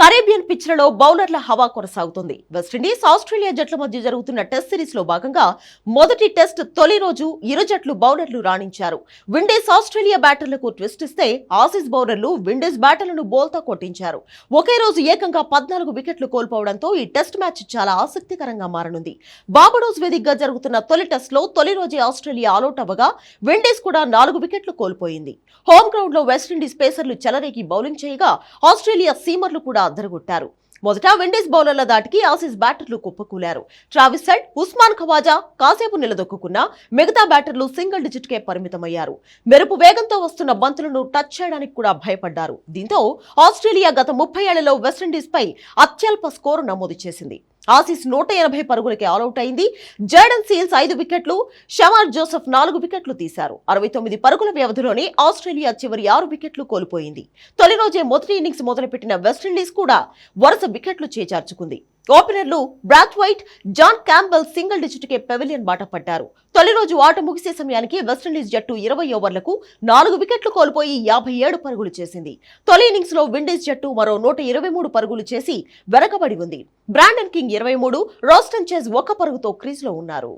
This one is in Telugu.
కరేబియన్ పిచ్లలో బౌలర్ల హవా కొనసాగుతుంది. వెస్టిండీస్ ఆస్ట్రేలియా జట్ల మధ్య జరుగుతున్న టెస్ట్ సిరీస్లో భాగంగా మొదటి టెస్ట్ తొలి రోజు ఇరు జట్లు బౌలర్లు రాణించారు. విండీస్ ఆస్ట్రేలియా బ్యాటర్లకు ట్విస్ట్ ఇస్తే ఆసీస్ బౌలర్లు విండీస్ బ్యాటర్లను బోల్తా కొట్టించారు. ఒకే రోజు ఏకంగా పద్నాలుగు వికెట్లు కోల్పోవడంతో ఈ టెస్ట్ మ్యాచ్ చాలా ఆసక్తికరంగా మారనుంది. బాబడోస్ వేదికగా జరుగుతున్న తొలి టెస్ట్లో తొలి రోజే ఆస్ట్రేలియా ఆలౌట్ అవ్వగా విండీస్ కూడా నాలుగు వికెట్లు కోల్పోయింది. హోమ్ గ్రౌండ్లో వెస్టిండీస్ పేసర్లు చెలరేగి బౌలింగ్ చేయగా ఆస్ట్రేలియా సీమర్లు కూడా అద్దరగొట్టారు. మొదట విండీస్ బౌలర్ల దాటికి ఆసీస్ బ్యాటర్లు కుప్పకూలారు. ట్రావిస్ హెడ్ ఉస్మాన్ ఖవాజా కాసేపు నిలదొక్కున్నా మిగతా బ్యాటర్లు సింగిల్ డిజిట్కే పరిమితమయ్యారు. మెరుపు వేగంతో వస్తున్న బంతులను టచ్ చేయడానికి కూడా భయపడ్డారు. దీంతో ఆస్ట్రేలియా గత ముప్పై ఏళ్ళలో వెస్టిండీస్ పై అత్యల్ప స్కోరు నమోదు చేసింది. ఆసీస్ నూట ఎనభై పరుగులకి ఆలౌట్ అయింది. జర్డన్ సీల్స్ ఐదు వికెట్లు షమార్ జోసెఫ్ నాలుగు వికెట్లు తీశారు. అరవై తొమ్మిది పరుగుల వ్యవధిలోనే ఆస్ట్రేలియా చివరి ఆరు వికెట్లు కోల్పోయింది. తొలి రోజే మొదటి ఇన్నింగ్స్ మొదలుపెట్టిన వెస్టిండీస్ కూడా వరుస వికెట్లు చేజార్చుకుంది. ఓపెనర్లు Brathwaite John Campbell single digit కే పెవిలియన్ బాట పట్టారు. తొలి రోజు ఆట ముగిసే సమయానికి వెస్టిండీస్ జట్టు ఇరవై ఓవర్లకు నాలుగు వికెట్లు కోల్పోయి యాభై ఏడు పరుగులు చేసింది. తొలి ఇన్నింగ్స్లో విండీస్ జట్టు మరో నూట ఇరవై మూడు పరుగులు చేసి వెనకబడి ఉంది. బ్రాండన్ కింగ్ ఇరవై మూడు రోస్టన్ చేజ్ ఒక పరుగుతో క్రీజ్లో ఉన్నారు.